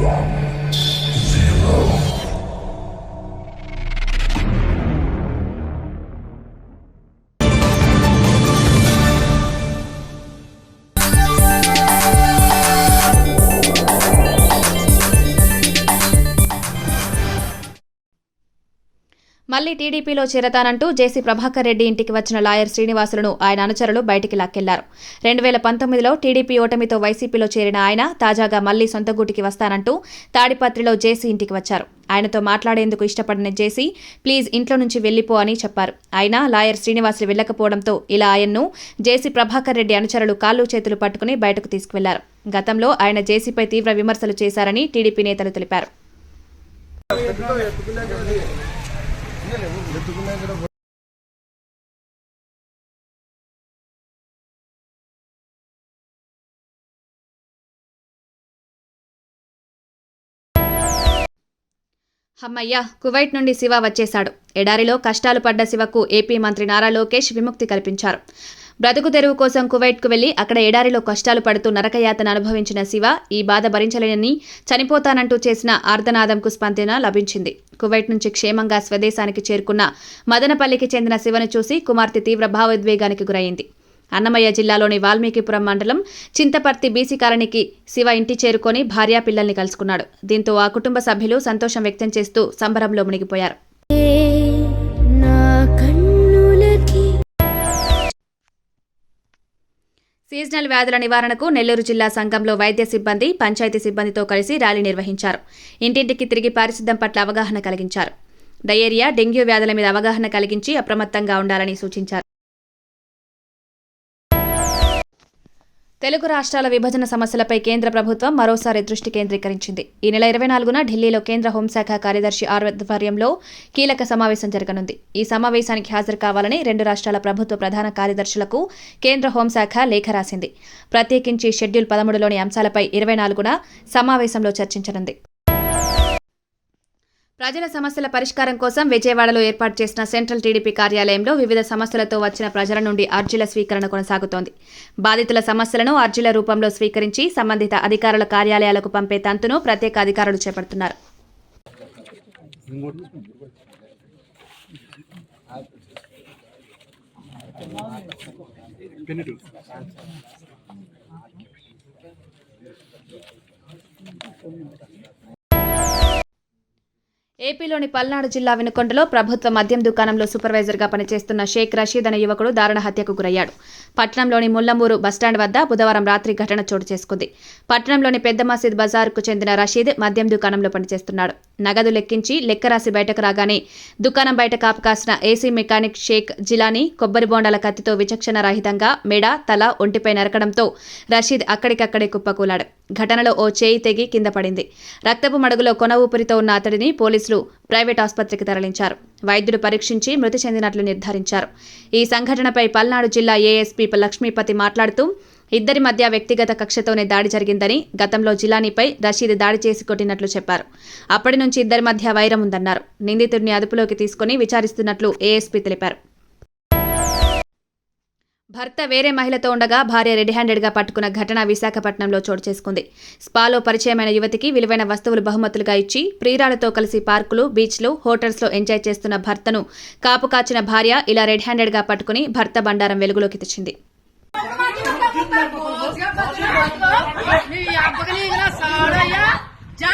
Yeah. మళ్ళీ టీడీపీలో చేరతానంటూ జేసీ ప్రభాకర్ రెడ్డి ఇంటికి వచ్చిన లాయర్ శ్రీనివాసులను ఆయన అనుచరులు బయటికి లాక్కెళ్ళారు. రెండు వేల పంతొమ్మిదిలో టీడీపీ ఓటమితో వైసీపీలో చేరిన ఆయన తాజాగా మళ్ళీ సొంత గూటికి వస్తానంటూ తాడిపత్రిలో జేసీ ఇంటికి వచ్చారు. ఆయనతో మాట్లాడేందుకు ఇష్టపడిన జేసీ ప్లీజ్ ఇంట్లో నుంచి వెళ్ళిపో అని చెప్పారు. అయినా లాయర్ శ్రీనివాసులు వెళ్ళకపోవడంతో ఇలా ఆయన్ను జేసీ ప్రభాకర్ రెడ్డి అనుచరులు కాళ్ళు చేతులు పట్టుకుని బయటకు తీసుకువెళ్ళారు. గతంలో ఆయన జేసీపై తీవ్ర విమర్శలు చేశారని టీడీపీ నేతలు తెలిపారు. హమ్మయ్య కువైట్ నుండి శివ వచ్చేశాడు. ఎడారిలో కష్టాలు పడ్డ శివకు ఏపీ మంత్రి నారా లోకేష్ విముక్తి కల్పించారు. బ్రతుకు తెరువు కోసం కువైట్కు వెళ్ళి అక్కడ ఎడారిలో కష్టాలు పడుతూ నరకయాతన అనుభవించిన శివ ఈ బాధ భరించలేనని చనిపోతానంటూ చేసిన ఆర్ధనాదంకు స్పందన లభించింది. కువైట్ నుంచి క్షేమంగా స్వదేశానికి చేరుకున్న మదనపల్లికి చెందిన శివను చూసి కుమార్తె తీవ్ర భావోద్వేగానికి గురైంది. అన్నమయ్య జిల్లాలోని వాల్మీకిపురం మండలం చింతపర్తి బీసీ కాలనీకి శివ ఇంటి చేరుకొని భార్యా పిల్లల్ని కలుసుకున్నాడు. దీంతో ఆ కుటుంబ సభ్యులు సంతోషం వ్యక్తం చేస్తూ సంబరంలో మునిగిపోయారు. సీజనల్ వ్యాధుల నివారణకు నెల్లూరు జిల్లా సంఘంలో వైద్య సిబ్బంది పంచాయతీ సిబ్బందితో కలిసి ర్యాలీ నిర్వహించారు. ఇంటింటికి తిరిగి పారిశుద్ధ్యం పట్ల అవగాహన కలిగించారు. డయేరియా డెంగ్యూ వ్యాధుల మీద అవగాహన కలిగించి అప్రమత్తంగా ఉండాలని సూచించారు. తెలుగు రాష్ట్రాల విభజన సమస్యలపై కేంద్ర ప్రభుత్వం మరోసారి దృష్టి కేంద్రీకరించింది. ఈ నెల ఇరవై నాలుగున ఢిల్లీలో కేంద్ర హోంశాఖ కార్యదర్శి ఆధ్వర్యంలో కీలక సమావేశం జరగనుంది. ఈ సమావేశానికి హాజరు కావాలని రెండు రాష్ట్రాల ప్రభుత్వ ప్రధాన కార్యదర్శులకు కేంద్ర హోంశాఖ లేఖ రాసింది. ప్రత్యేకించి షెడ్యూల్ పదమూడులోని అంశాలపై ఇరవై నాలుగున సమావేశంలో చర్చించనుంది. ప్రజల సమస్యల పరిష్కారం కోసం విజయవాడలో ఏర్పాటు చేసిన సెంట్రల్ టీడీపీ కార్యాలయంలో వివిధ సమస్యలతో వచ్చిన ప్రజల నుండి అర్జీల స్వీకరణ కొనసాగుతోంది. బాధితుల సమస్యలను అర్జీల రూపంలో స్వీకరించి సంబంధిత అధికారుల కార్యాలయాలకు పంపే తంతును ప్రత్యేక అధికారులు చేపడుతున్నారు. ఏపీలోని పల్నాడు జిల్లా వినుకొండలో ప్రభుత్వ మద్యం దుకాణంలో సూపర్వైజర్గా పనిచేస్తున్న షేక్ రషీద్ అనే యువకుడు దారుణ హత్యకు గురయ్యాడు. పట్టణంలోని ముల్లమూరు బస్టాండ్ వద్ద బుధవారం రాత్రి ఘటన చోటు చేసుకుంది. పట్టణంలోని పెద్ద మసీద్ బజార్కు చెందిన రషీద్ మద్యం దుకాణంలో పనిచేస్తున్నాడు. నగదు లెక్కించి లెక్క రాసి బయటకు రాగానే దుకాణం బయట కాపు కాసిన ఏసీ మెకానిక్ షేక్ జిలానీ కొబ్బరి బోండాల కత్తితో విచక్షణ రహితంగా మెడ తల ఒంటిపై నరకడంతో రషీద్ అక్కడికక్కడే కుప్పకూలాడు. ఘటనలో ఓ చేయి తెగి కింద పడింది. రక్తపు మడుగులో కొన ఊపిరితో ఉన్న అతడిని పోలీసులు ప్రైవేట్ ఆసుపత్రికి తరలించారు. వైద్యుడు పరీక్షించి మృతి చెందినట్లు నిర్ధారించారు. ఈ సంఘటనపై పల్నాడు జిల్లా ఏఎస్పీ లక్ష్మీపతి మాట్లాడుతూ ఇద్దరి మధ్య వ్యక్తిగత కక్షతోనే దాడి జరిగిందని గతంలో జిలానీపై రషీద్ దాడి చేసి కొట్టినట్లు చెప్పారు. అప్పటి నుంచి ఇద్దరి మధ్య వైరం ఉందన్నారు. నిందితుడిని అదుపులోకి తీసుకుని విచారిస్తున్నట్లు ఏఎస్పీ తెలిపారు. భర్త వేరే మహిళతో ఉండగా భార్య రెడ్ హ్యాండెడ్గా పట్టుకున్న ఘటన విశాఖపట్నంలో చోటు చేసుకుంది. స్పాలో పరిచయమైన యువతికి విలువైన వస్తువులు బహుమతులుగా ఇచ్చి ప్రియురాలతో కలిసి పార్కులు బీచ్లు హోటల్స్లో ఎంజాయ్ చేస్తున్న భర్తను కాపు కాచిన భార్య ఇలా రెడ్ హ్యాండెడ్గా పట్టుకుని భర్త బండారం వెలుగులోకి తెచ్చింది. जा